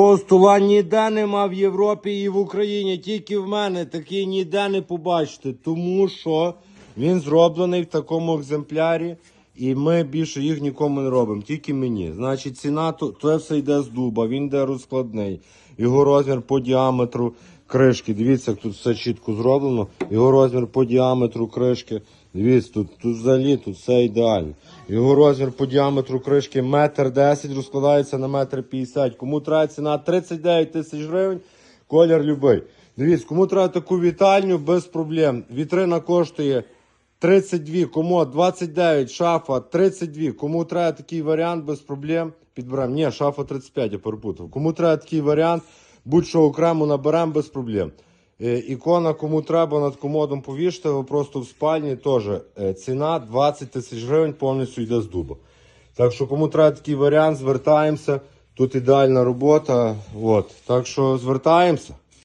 Того ніде нема в Європі і в Україні, тільки в мене. Такий ніде не побачите, тому що він зроблений в такому екземплярі, і ми більше їх нікому не робимо, тільки мені. Значить, ціна то, все йде з дуба, він йде розкладний. Його розмір по діаметру кришки. Дивіться, як тут все чітко зроблено. Його розмір по діаметру кришки. Дивіться, тут, тут взагалі тут все ідеально. Його розмір по діаметру кришки метр десять розкладається на метр п'ятдесят. Кому треба ціна 39 тисяч гривень, колір любий. Дивіться, кому треба таку вітальню без проблем. Вітрина коштує 32, комод 29, шафа 32. Кому треба такий варіант без проблем, підберемо. Ні, шафа 35, я перепутав. Кому треба такий варіант, будь-що окремо наберемо без проблем. Е, Ікона, кому треба над комодом повішати, ви просто в спальні теж е, ціна 20 тисяч гривень повністю йде з дуба. Так що, кому треба такий варіант, звертаємося. Тут ідеальна робота. От. Так що звертаємося.